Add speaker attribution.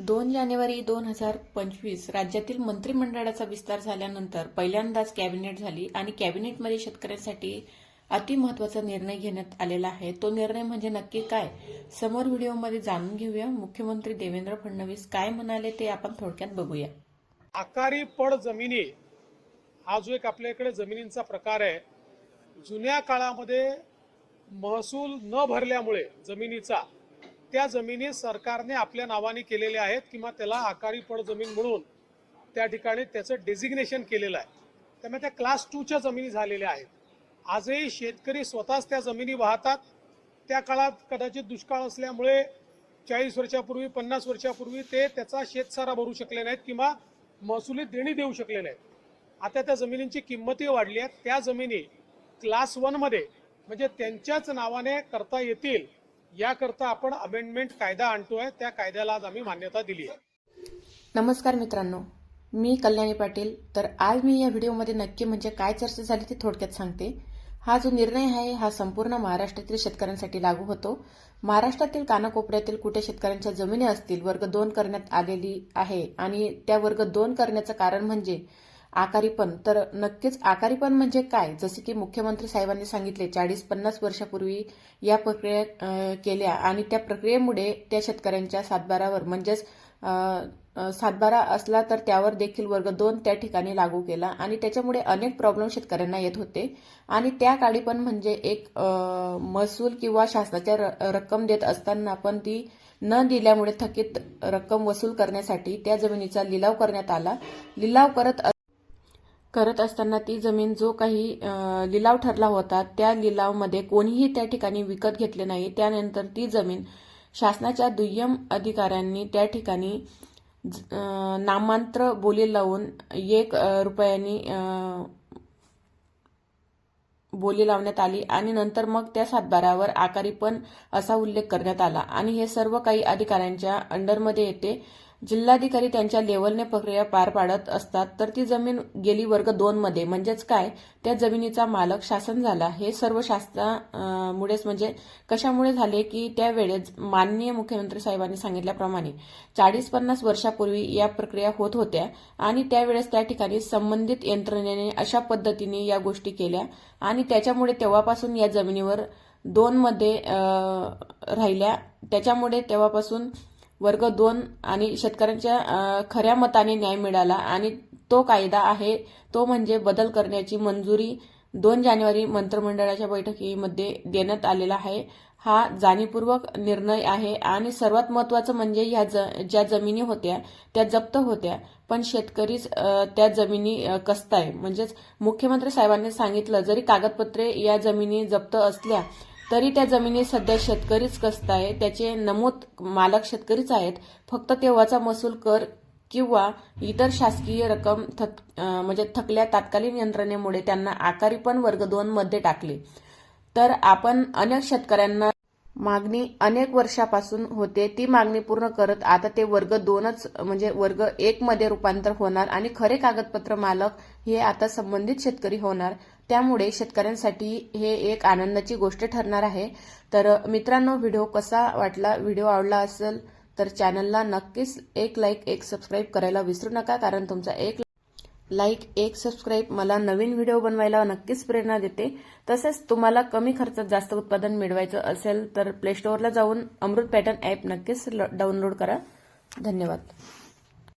Speaker 1: दोन जानेवारी दोन हजार पंचवीस राज्यातील मंत्रिमंडळाचा विस्तार झाल्यानंतर पहिल्यांदाच कॅबिनेट झाली आणि कॅबिनेटमध्ये शेतकऱ्यांसाठी अतिमहत्वाचा निर्णय घेण्यात आलेला आहे. तो निर्णय म्हणजे नक्की काय? समोर व्हिडिओमध्ये जाणून घेऊया. मुख्यमंत्री देवेंद्र फडणवीस काय म्हणाले ते आपण थोडक्यात बघूया.
Speaker 2: आकारी पड जमिनी हा जो एक आपल्याकडे जमिनींचा प्रकार आहे जुन्या काळामध्ये महसूल न भरल्यामुळे जमिनीचा त्या जमिनी सरकारने आपल्या नावाने केलेल्या आहेत किंवा त्याला आकारी पड जमीन म्हणून त्या ठिकाणी त्याचं डेझिग्नेशन केलेलं आहे. त्यामुळे त्या क्लास टूच्या जमिनी झालेल्या आहेत. आजही शेतकरी स्वतःच त्या जमिनी वाहतात. त्या काळात कदाचित दुष्काळ असल्यामुळे चाळीस वर्षापूर्वी पन्नास वर्षापूर्वी ते त्याचा शेतसारा भरू शकले नाहीत किंवा महसुली देणी देऊ शकले नाहीत. आता त्या जमिनींची किंमतही वाढली आहे. त्या जमिनी क्लास वनमध्ये म्हणजे त्यांच्याच नावाने करता येतील याकरता आपण अमेंडमेंट कायदा आणतोय. त्या कायद्याला आज आम्ही मान्यता दिली आहे.
Speaker 1: नमस्कार मित्रांनो मी कल्याणी पाटील. तर आज मी या व्हिडिओमध्ये नक्की म्हणजे काय चर्चा झाली ते थोडक्यात सांगते. हा जो निर्णय आहे हा संपूर्ण महाराष्ट्रातील शेतकऱ्यांसाठी लागू होतो. महाराष्ट्रातील कानाकोपऱ्यातील कुठे शेतकऱ्यांच्या जमिनी असतील वर्ग दोन करण्यात आलेली आहे आणि त्या वर्ग दोन करण्याचं कारण म्हणजे आकारीपण तर नक्कीच आकारीपण म्हणजे काय? जसे की मुख्यमंत्री साहेबांनी सांगितले चाळीस पन्नास वर्षापूर्वी या प्रक्रिया केल्या आणि त्या प्रक्रियेमुळे त्या शेतकऱ्यांच्या सातबारावर म्हणजेच सातबारा असला तर त्यावर देखील वर्ग दोन त्या ठिकाणी लागू केला आणि त्याच्यामुळे अनेक प्रॉब्लेम शेतकऱ्यांना येत होते. आणि त्या काळी पण म्हणजे एक महसूल किंवा शासनाच्या र- रक्कम देत असताना पण ती न दिल्यामुळे थकीत रक्कम वसूल करण्यासाठी त्या जमिनीचा लिलाव करण्यात आला. लिलाव करत करत असताना ती जमीन जो काही लिलाव ठरला होता त्या लिलावमध्ये कोणीही त्या ठिकाणी विकत घेतले नाही. त्यानंतर ती जमीन शासनाच्या दुय्यम अधिकाऱ्यांनी त्या ठिकाणी ज- नामांत्र बोली लावून एक रुपयांनी बोली लावण्यात आली आणि नंतर मग त्या सातबारावर आकारी पण असा उल्लेख करण्यात आला. आणि हे सर्व काही अधिकाऱ्यांच्या अंडरमध्ये येते. जिल्हाधिकारी त्यांच्या लेवलने प्रक्रिया पार पाडत असतात तर ती जमीन गेली वर्ग दोन मध्ये. म्हणजेच काय? त्या जमिनीचा मालक शासन झाला. हे सर्व शासनामुळेच म्हणजे कशामुळे झाले? की त्यावेळेस माननीय मुख्यमंत्री साहेबांनी सांगितल्याप्रमाणे चाळीस पन्नास वर्षापूर्वी या प्रक्रिया होत होत्या आणि त्यावेळेस त्या ठिकाणी संबंधित यंत्रणेने अशा पद्धतीने या गोष्टी केल्या आणि त्याच्यामुळे तेव्हापासून या जमिनीवर दोन मध्ये राहिल्या. त्याच्यामुळे तेव्हापासून वर्ग दोन आणि शेतकऱ्यांच्या खऱ्या मताने न्याय मिळाला आणि तो कायदा आहे तो म्हणजे बदल करण्याची मंजुरी दोन जानेवारी मंत्रिमंडळाच्या बैठकीमध्ये देण्यात आलेला आहे. हा जाणीवपूर्वक निर्णय आहे आणि सर्वात महत्वाचं म्हणजे ह्या ज ज्या जमिनी होत्या त्या जप्त होत्या. पण शेतकरीच त्या जमिनी कसताय म्हणजेच मुख्यमंत्री साहेबांनी सांगितलं जरी कागदपत्रे या जमिनी जप्त असल्या तरी त्या जमिनी सध्या शेतकरीच कसताय त्याचे नमूद मालक शेतकरीच आहेत. फक्त तेव्हाचा महसूल कर किंवा इतर शासकीय रक्कम थक म्हणजे थकल्या तात्कालीन यंत्रणेमुळे त्यांना आकारी पण वर्ग दोन मध्ये टाकले. तर आपण अनेक शेतकऱ्यांना मागणी अनेक वर्षापासून होते. ती मागणी पूर्ण करत आता ते वर्ग दोनच म्हणजे वर्ग एक मध्ये रूपांतर होणार आणि खरे कागदपत्र मालक हे आता संबंधित शेतकरी होणार. त्यामुळे शेतकऱ्यांसाठी हे एक आनंदाची गोष्ट ठरणार आहे. तर मित्रांनो व्हिडिओ कसा वाटला व्हिडिओ आवडला असेल तर चॅनलला नक्कीच एक लाईक एक सबस्क्राईब करायला विसरू नका कारण तुमचा एक लाईक एक सबस्क्राईब मला नवीन व्हिडिओ बनवायला नक्कीच प्रेरणा देते. तसेच तुम्हाला कमी खर्चात जास्त उत्पादन मिळवायचं असेल तर प्ले स्टोअरला जाऊन अमृत पॅटर्न ॲप नक्कीच डाउनलोड करा. धन्यवाद.